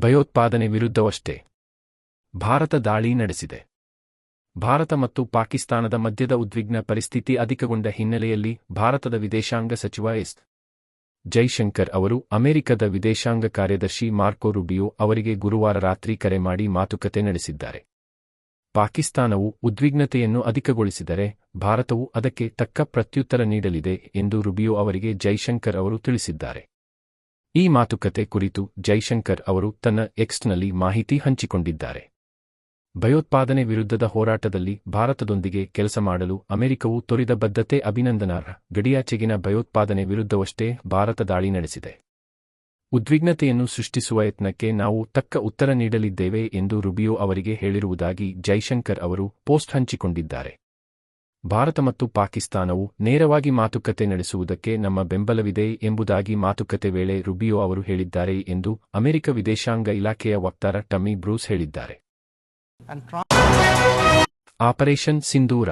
ಭಯೋತ್ಪಾದನೆ ವಿರುದ್ಧವಷ್ಟೇ. ಭಾರತ ದಾಳಿ ನಡೆಸಿದೆ. ಭಾರತ ಮತ್ತು ಪಾಕಿಸ್ತಾನದ ಮಧ್ಯದ ಉದ್ವಿಗ್ನ ಪರಿಸ್ಥಿತಿ ಅಧಿಕಗೊಂಡ ಹಿನ್ನೆಲೆಯಲ್ಲಿ ಭಾರತದ ವಿದೇಶಾಂಗ ಸಚಿವ ಎಸ್. ಜೈಶಂಕರ್ ಅವರು ಅಮೆರಿಕದ ವಿದೇಶಾಂಗ ಕಾರ್ಯದರ್ಶಿ ಮಾರ್ಕೊ ರುಬಿಯೋ ಅವರಿಗೆ ಗುರುವಾರ ರಾತ್ರಿ ಕರೆ ಮಾಡಿ ಮಾತುಕತೆ ನಡೆಸಿದ್ದಾರೆ. ಪಾಕಿಸ್ತಾನವು ಉದ್ವಿಗ್ನತೆಯನ್ನು ಅಧಿಕಗೊಳಿಸಿದರೆ ಭಾರತವು ಅದಕ್ಕೆ ತಕ್ಕ ಪ್ರತ್ಯುತ್ತರ ನೀಡಲಿದೆ ಎಂದು ರುಬಿಯೋ ಅವರಿಗೆ ಜೈಶಂಕರ್ ಅವರು ತಿಳಿಸಿದ್ದಾರೆ. ಈ ಮಾತುಕತೆ ಕುರಿತು ಜೈಶಂಕರ್ ಅವರು ತನ್ನ ಎಕ್ಸ್ನಲ್ಲಿ ಮಾಹಿತಿ ಹಂಚಿಕೊಂಡಿದ್ದಾರೆ. ಭಯೋತ್ಪಾದನೆ ವಿರುದ್ಧದ ಹೋರಾಟದಲ್ಲಿ ಭಾರತದೊಂದಿಗೆ ಕೆಲಸ ಮಾಡಲು ಅಮೆರಿಕವು ತೊರಿದ ಬದ್ಧತೆ ಅಭಿನಂದನಾರ್ಹ ಗಡಿಯಾಚೆಗಿನ ಭಯೋತ್ಪಾದನೆ ವಿರುದ್ಧವಷ್ಟೇ ಭಾರತ ದಾಳಿ ನಡೆಸಿದೆ. ಉದ್ವಿಗ್ನತೆಯನ್ನು ಸೃಷ್ಟಿಸುವ ಯತ್ನಕ್ಕೆ ನಾವು ತಕ್ಕ ಉತ್ತರ ನೀಡಲಿದ್ದೇವೆ ಎಂದು ರುಬಿಯೋ ಅವರಿಗೆ ಹೇಳಿರುವುದಾಗಿ ಜೈಶಂಕರ್ ಅವರು ಪೋಸ್ಟ್ ಹಂಚಿಕೊಂಡಿದ್ದಾರೆ. ಭಾರತ ಮತ್ತು ಪಾಕಿಸ್ತಾನವು ನೇರವಾಗಿ ಮಾತುಕತೆ ನಡೆಸುವುದಕ್ಕೆ ನಮ್ಮ ಬೆಂಬಲವಿದೆ ಎಂಬುದಾಗಿ ಮಾತುಕತೆ ವೇಳೆ ರುಬಿಯೋ ಅವರು ಹೇಳಿದ್ದಾರೆ ಎಂದು ಅಮೆರಿಕ ವಿದೇಶಾಂಗ ಇಲಾಖೆಯ ವಕ್ತಾರ ಟಮ್ಮಿ ಬ್ರೂಸ್ ಹೇಳಿದ್ದಾರೆ. ಆಪರೇಷನ್ ಸಿಂಧೂರ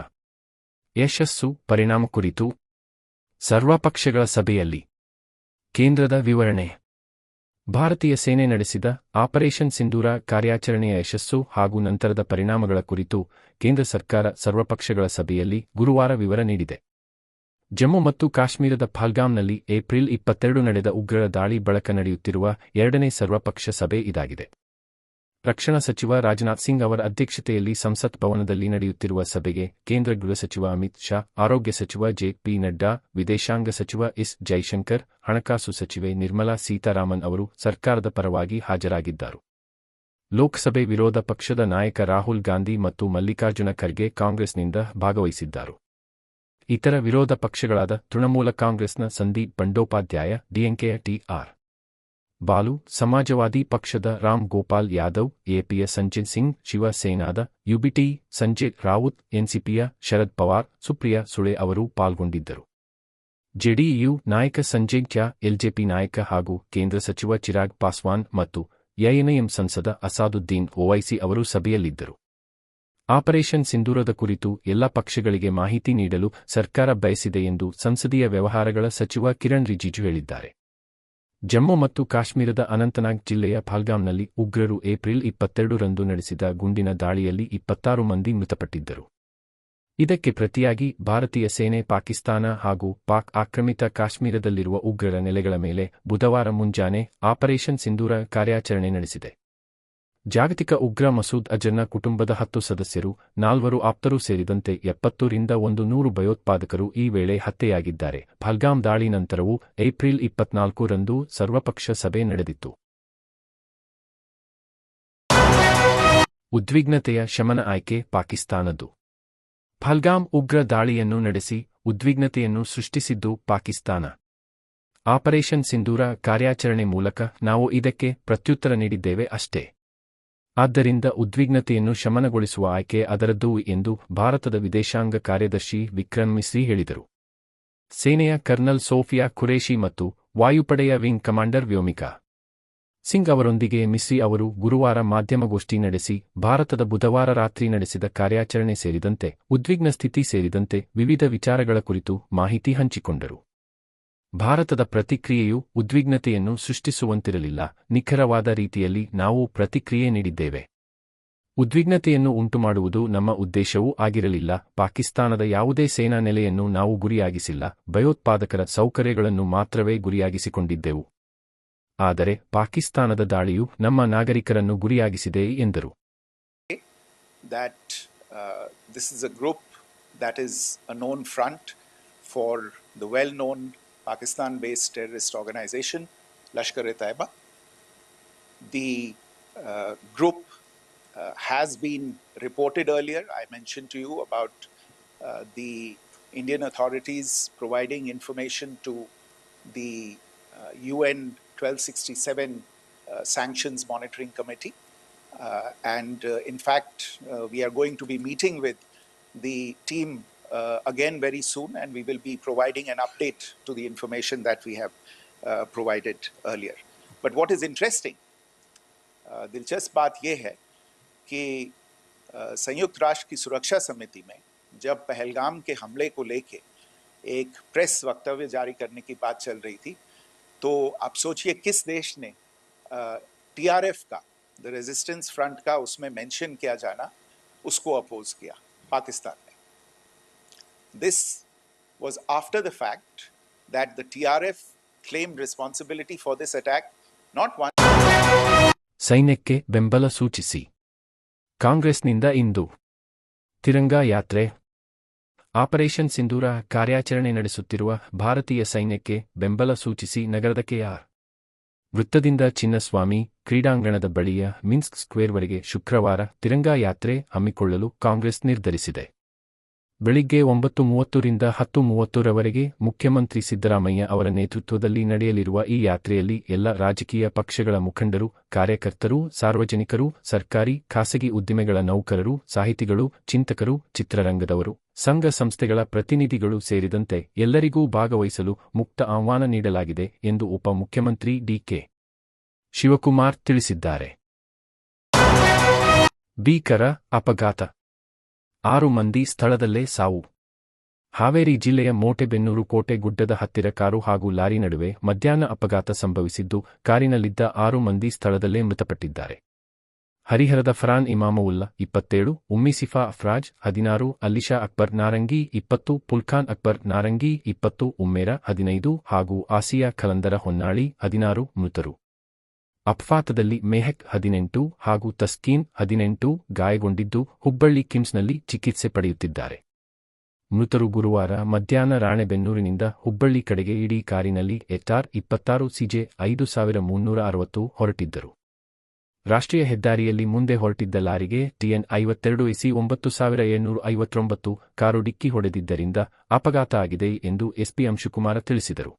ಯಶಸ್ಸು ಪರಿಣಾಮ ಕುರಿತು ಸರ್ವಪಕ್ಷಗಳ ಸಭೆಯಲ್ಲಿ ಕೇಂದ್ರದ ವಿವರಣೆ. ಭಾರತೀಯ ಸೇನೆ ನಡೆಸಿದ ಆಪರೇಷನ್ ಸಿಂಧೂರ ಕಾರ್ಯಾಚರಣೆಯ ಯಶಸ್ಸು ಹಾಗೂ ನಂತರದ ಪರಿಣಾಮಗಳ ಕುರಿತು ಕೇಂದ್ರ ಸರ್ಕಾರ ಸರ್ವಪಕ್ಷಗಳ ಸಭೆಯಲ್ಲಿ ಗುರುವಾರ ವಿವರ ನೀಡಿದೆ. ಜಮ್ಮು ಮತ್ತು ಕಾಶ್ಮೀರದ ಫಾಲ್ಗಾಮ್ನಲ್ಲಿ ಏಪ್ರಿಲ್ ಇಪ್ಪತ್ತೆರಡು ನಡೆದ ಉಗ್ರರ ದಾಳಿ ಬಳಕ ನಡೆಯುತ್ತಿರುವ ಎರಡನೇ ಸರ್ವಪಕ್ಷ ಸಭೆ ಇದಾಗಿದೆ. ರಕ್ಷಣಾ ಸಚಿವ ರಾಜನಾಥ್ ಸಿಂಗ್ ಅವರ ಅಧ್ಯಕ್ಷತೆಯಲ್ಲಿ ಸಂಸತ್ ಭವನದಲ್ಲಿ ನಡೆಯುತ್ತಿರುವ ಸಭೆಗೆ ಕೇಂದ್ರ ಗೃಹ ಸಚಿವ ಅಮಿತ್ ಶಾ, ಆರೋಗ್ಯ ಸಚಿವ ಜೆ ಪಿ ನಡ್ಡಾ, ವಿದೇಶಾಂಗ ಸಚಿವ ಎಸ್ ಜೈಶಂಕರ್, ಹಣಕಾಸು ಸಚಿವೆ ನಿರ್ಮಲಾ ಸೀತಾರಾಮನ್ ಅವರು ಸರ್ಕಾರದ ಪರವಾಗಿ ಹಾಜರಾಗಿದ್ದರು. ಲೋಕಸಭೆ ವಿರೋಧ ಪಕ್ಷದ ನಾಯಕ ರಾಹುಲ್ ಗಾಂಧಿ ಮತ್ತು ಮಲ್ಲಿಕಾರ್ಜುನ ಖರ್ಗೆ ಕಾಂಗ್ರೆಸ್ನಿಂದ ಭಾಗವಹಿಸಿದ್ದರು. ಇತರ ವಿರೋಧ ಪಕ್ಷಗಳಾದ ತೃಣಮೂಲ ಕಾಂಗ್ರೆಸ್ನ ಸಂದೀಪ್ ಬಂಡೋಪಾಧ್ಯಾಯ ಡಿಎಂಕೆಯ ಟಿಆರ್ ಬಾಲು, ಸಮಾಜವಾದಿ ಪಕ್ಷದ ರಾಮ್ ಗೋಪಾಲ್ ಯಾದವ್ ಎಪಿಯ ಸಂಜಯ್ ಸಿಂಗ್, ಶಿವಸೇನಾದ ಯುಬಿಟಿ ಸಂಜಯ್ ರಾವುತ್, ಎನ್ಸಿಪಿಯ ಶರದ್ ಪವಾರ್, ಸುಪ್ರಿಯಾ ಸುಳೆ ಅವರು ಪಾಲ್ಗೊಂಡಿದ್ದರು. ಜೆಡಿಯು ನಾಯಕ ಸಂಜಯ್ ಖ್ಯಾ ಎಲ್ಜೆಪಿ ನಾಯಕ ಹಾಗೂ ಕೇಂದ್ರ ಸಚಿವ ಚಿರಾಗ್ ಪಾಸ್ವಾನ್ ಮತ್ತು ಎಐಎಂಎಂ ಸಂಸದ ಅಸಾದುದ್ದೀನ್ ಓವೈಸಿ ಅವರು ಸಭೆಯಲ್ಲಿದ್ದರು. ಆಪರೇಷನ್ ಸಿಂಧೂರದ ಕುರಿತು ಎಲ್ಲ ಪಕ್ಷಗಳಿಗೆ ಮಾಹಿತಿ ನೀಡಲು ಸರ್ಕಾರ ಬಯಸಿದೆ ಎಂದು ಸಂಸದೀಯ ವ್ಯವಹಾರಗಳ ಸಚಿವ ಕಿರಣ್ ರಿಜಿಜು ಹೇಳಿದ್ದಾರೆ. ಜಮ್ಮು ಮತ್ತು ಕಾಶ್ಮೀರದ ಅನಂತನಾಗ್ ಜಿಲ್ಲೆಯ ಫಾಲ್ಗಾಮ್ನಲ್ಲಿ ಉಗ್ರರು ಏಪ್ರಿಲ್ ಇಪ್ಪತ್ತೆರಡು ರಂದು ನಡೆಸಿದ ಗುಂಡಿನ ದಾಳಿಯಲ್ಲಿ ಇಪ್ಪತ್ತಾರು ಮಂದಿ ಮೃತಪಟ್ಟಿದ್ದರು. ಇದಕ್ಕೆ ಪ್ರತಿಯಾಗಿ ಭಾರತೀಯ ಸೇನೆ, ಪಾಕಿಸ್ತಾನ ಹಾಗೂ ಪಾಕ್ ಆಕ್ರಮಿತ ಕಾಶ್ಮೀರದಲ್ಲಿರುವ ಉಗ್ರರ ನೆಲೆಗಳ ಮೇಲೆ ಬುಧವಾರ ಮುಂಜಾನೆ ಆಪರೇಷನ್ ಸಿಂಧೂರ ಕಾರ್ಯಾಚರಣೆ ನಡೆಸಿದೆ. ಜಾಗತಿಕ ಉಗ್ರ ಮಸೂದ್ ಅಜರ್ನ ಕುಟುಂಬದ ಹತ್ತು ಸದಸ್ಯರು, ನಾಲ್ವರು ಆಪ್ತರು ಸೇರಿದಂತೆ ಎಪ್ಪತ್ತರಿಂದ ಒಂದು ನೂರು ಭಯೋತ್ಪಾದಕರು ಈ ವೇಳೆ ಹತ್ಯೆಯಾಗಿದ್ದಾರೆ. ಫಲ್ಗಾಮ್ ದಾಳಿ ನಂತರವೂ ಏಪ್ರಿಲ್ ಇಪ್ಪತ್ನಾಲ್ಕು ರಂದು ಸರ್ವಪಕ್ಷ ಸಭೆ ನಡೆದಿತ್ತು. ಉದ್ವಿಗ್ನತೆಯ ಶಮನ ಆಯ್ಕೆ ಪಾಕಿಸ್ತಾನದ್ದು. ಫಲ್ಗಾಮ್ ಉಗ್ರ ದಾಳಿಯನ್ನು ನಡೆಸಿ ಉದ್ವಿಗ್ನತೆಯನ್ನು ಸೃಷ್ಟಿಸಿದ್ದು ಪಾಕಿಸ್ತಾನ. ಆಪರೇಷನ್ ಸಿಂಧೂರ ಕಾರ್ಯಾಚರಣೆ ಮೂಲಕ ನಾವು ಇದಕ್ಕೆ ಪ್ರತ್ಯುತ್ತರ ನೀಡಿದ್ದೇವೆ ಅಷ್ಟೇ. ಆದ್ದರಿಂದ ಉದ್ವಿಗ್ನತೆಯನ್ನು ಶಮನಗೊಳಿಸುವ ಆಯ್ಕೆ ಅದರದ್ದು ಎಂದು ಭಾರತದ ವಿದೇಶಾಂಗ ಕಾರ್ಯದರ್ಶಿ ವಿಕ್ರಮ್ ಮಿಸ್ರಿ ಹೇಳಿದರು. ಸೇನೆಯ ಕರ್ನಲ್ ಸೋಫಿಯಾ ಖುರೇಶಿ ಮತ್ತು ವಾಯುಪಡೆಯ ವಿಂಗ್ ಕಮಾಂಡರ್ ವ್ಯೋಮಿಕಾ ಸಿಂಗ್ ಅವರೊಂದಿಗೆ ಮಿಸ್ರಿ ಅವರು ಗುರುವಾರ ಮಾಧ್ಯಮಗೋಷ್ಠಿ ನಡೆಸಿ ಭಾರತದ ಬುಧವಾರ ರಾತ್ರಿ ನಡೆಸಿದ ಕಾರ್ಯಾಚರಣೆ ಸೇರಿದಂತೆ, ಉದ್ವಿಗ್ನ ಸ್ಥಿತಿ ಸೇರಿದಂತೆ ವಿವಿಧ ವಿಚಾರಗಳ ಕುರಿತು ಮಾಹಿತಿ ಹಂಚಿಕೊಂಡರು. ಭಾರತದ ಪ್ರತಿಕ್ರಿಯೆಯು ಉದ್ವಿಗ್ನತೆಯನ್ನು ಸೃಷ್ಟಿಸುವಂತಿರಲಿಲ್ಲ. ನಿಖರವಾದ ರೀತಿಯಲ್ಲಿ ನಾವು ಪ್ರತಿಕ್ರಿಯೆ ನೀಡಿದ್ದೇವೆ. ಉದ್ವಿಗ್ನತೆಯನ್ನು ಉಂಟುಮಾಡುವುದು ನಮ್ಮ ಉದ್ದೇಶವೂ ಆಗಿರಲಿಲ್ಲ. ಪಾಕಿಸ್ತಾನದ ಯಾವುದೇ ಸೇನಾ ನೆಲೆಯನ್ನು ನಾವು ಗುರಿಯಾಗಿಸಿಲ್ಲ. ಭಯೋತ್ಪಾದಕರ ಸೌಕರ್ಯಗಳನ್ನು ಮಾತ್ರವೇ ಗುರಿಯಾಗಿಸಿಕೊಂಡಿದ್ದೆವು. ಆದರೆ ಪಾಕಿಸ್ತಾನದ ದಾಳಿಯು ನಮ್ಮ ನಾಗರಿಕರನ್ನು ಗುರಿಯಾಗಿಸಿದೆ ಎಂದರು. That uh, is a group that is a known front for the well known Pakistan based terrorist organization, Lashkar e Taiba. The uh, group uh, has been reported earlier. I mentioned to you about uh, the Indian authorities providing information to the uh, UN 1267 uh, Sanctions Monitoring Committee. Uh, and uh, in fact, uh, we are going to be meeting with the team uh, again very soon, and we will be providing an update to the information that we have uh, provided earlier. But what is interesting, uh, दिलचस्प बात यह है कि uh, संयुक्त राष्ट्र की सुरक्षा समिति में जब पहलगाम के हमले को लेके एक प्रेस वक्तव्य जारी करने की बात चल रही थी तो आप सोचिए किस देश ने टीआरएफ का द रेजिस्टेंस फ्रंट का उसमें मेंशन किया जाना उसको अपोज किया Pakistan This was after the fact that the TRF claimed responsibility for this attack, not one. ಸೈನ್ಯಕ್ಕೆ ಬೆಂಬಲ ಸೂಚಿಸಿ. ಕಾಂಗ್ರೆಸ್ನಿಂದ ಇಂದು ತಿರಂಗಾ ಯಾತ್ರೆ. ಆಪರೇಷನ್ ಸಿಂಧೂರ ಕಾರ್ಯಾಚರಣೆ ನಡೆಸುತ್ತಿರುವ ಭಾರತೀಯ ಸೈನ್ಯಕ್ಕೆ ಬೆಂಬಲ ಸೂಚಿಸಿ ನಗರದ ಕೆಆರ್ ವೃತ್ತದಿಂದ ಚಿನ್ನಸ್ವಾಮಿ ಕ್ರೀಡಾಂಗಣದ ಬಳಿಯ ಮಿನ್ಸ್ಕ್ ಸ್ಕ್ವೇರ್ವರೆಗೆ ಶುಕ್ರವಾರ ತಿರಂಗಾ ಯಾತ್ರೆ ಹಮ್ಮಿಕೊಳ್ಳಲು ಕಾಂಗ್ರೆಸ್ ನಿರ್ಧರಿಸಿದೆ. ಬೆಳಿಗ್ಗೆ ಒಂಬತ್ತು ಮೂವತ್ತರಿಂದ ಹತ್ತು ಮೂವತ್ತರವರೆಗೆ ಮುಖ್ಯಮಂತ್ರಿ ಸಿದ್ದರಾಮಯ್ಯ ಅವರ ನೇತೃತ್ವದಲ್ಲಿ ನಡೆಯಲಿರುವ ಈ ಯಾತ್ರೆಯಲ್ಲಿ ಎಲ್ಲ ರಾಜಕೀಯ ಪಕ್ಷಗಳ ಮುಖಂಡರು, ಕಾರ್ಯಕರ್ತರು, ಸಾರ್ವಜನಿಕರು, ಸರ್ಕಾರಿ, ಖಾಸಗಿ ಉದ್ದಿಮೆಗಳ ನೌಕರರು, ಸಾಹಿತಿಗಳು, ಚಿಂತಕರು, ಚಿತ್ರರಂಗದವರು, ಸಂಘ ಸಂಸ್ಥೆಗಳ ಪ್ರತಿನಿಧಿಗಳು ಸೇರಿದಂತೆ ಎಲ್ಲರಿಗೂ ಭಾಗವಹಿಸಲು ಮುಕ್ತ ಆಹ್ವಾನ ನೀಡಲಾಗಿದೆ ಎಂದು ಉಪಮುಖ್ಯಮಂತ್ರಿ ಡಿಕೆ ಶಿವಕುಮಾರ್ ತಿಳಿಸಿದ್ದಾರೆ. ಭೀಕರ, ಅಪಘಾತ ಆರು ಮಂದಿ ಸ್ಥಳದಲ್ಲೇ ಸಾವು. ಹಾವೇರಿ ಜಿಲ್ಲೆಯ ಮೋಟೆಬೆನ್ನೂರು ಕೋಟೆ ಗುಡ್ಡದ ಹತ್ತಿರ ಕಾರು ಹಾಗೂ ಲಾರಿ ನಡುವೆ ಮಧ್ಯಾಹ್ನ ಅಪಘಾತ ಸಂಭವಿಸಿದ್ದು, ಕಾರಿನಲ್ಲಿದ್ದ ಆರು ಮಂದಿ ಸ್ಥಳದಲ್ಲೇ ಮೃತಪಟ್ಟಿದ್ದಾರೆ. ಹರಿಹರದ ಫರಾನ್ ಇಮಾಮವುಲ್ಲಾ ಇಪ್ಪತ್ತೇಳು, ಉಮ್ಮಿಸಿಫಾ ಅಫ್ರಾಜ್ ಹದಿನಾರು ಅಲಿಶಾ ಅಕ್ಬರ್ ನಾರಂಗಿ ಇಪ್ಪತ್ತು, ಪುಲ್ಖಾನ್ ಅಕ್ಬರ್ ನಾರಂಗಿ ಇಪ್ಪತ್ತು, ಉಮ್ಮೇರ ಹದಿನೈದು ಹಾಗೂ ಆಸಿಯಾ ಖಲಂದರ ಹೊನ್ನಾಳಿ ಹದಿನಾರು ಮೃತರು. ಅಪ್ಫಾತದಲ್ಲಿ ಮೆಹಕ್ ಹದಿನೆಂಟು ಹಾಗೂ ತಸ್ಕೀನ್ ಹದಿನೆಂಟು ಗಾಯಗೊಂಡಿದ್ದು ಹುಬ್ಬಳ್ಳಿ ಕಿಮ್ಸ್ನಲ್ಲಿ ಚಿಕಿತ್ಸೆ ಪಡೆಯುತ್ತಿದ್ದಾರೆ. ಮೃತರು ಗುರುವಾರ ಮಧ್ಯಾಹ್ನ ರಾಣೆಬೆನ್ನೂರಿನಿಂದ ಹುಬ್ಬಳ್ಳಿ ಕಡೆಗೆ ಇಡೀ ಕಾರಿನಲ್ಲಿ ಎಚ್ಆರ್ ಇಪ್ಪತ್ತಾರು ಸಿಜೆ ಐದು ಸಾವಿರ ಮುನ್ನೂರ ಅರವತ್ತು ಹೊರಟಿದ್ದರು. ರಾಷ್ಟ್ರೀಯ ಹೆದ್ದಾರಿಯಲ್ಲಿ ಮುಂದೆ ಹೊರಟಿದ್ದ ಲಾರಿಗೆ ಟಿಎನ್ ಐವತ್ತೆರಡು ಎಸಿ ಒಂಬತ್ತು ಸಾವಿರ ಏಳ್ನೂರ ಐವತ್ತೊಂಬತ್ತು ಕಾರು ಡಿಕ್ಕಿ ಹೊಡೆದಿದ್ದರಿಂದ ಅಪಘಾತ ಆಗಿದೆ ಎಂದು ಎಸ್ಪಿ ಅಂಶುಕುಮಾರ ತಿಳಿಸಿದರು.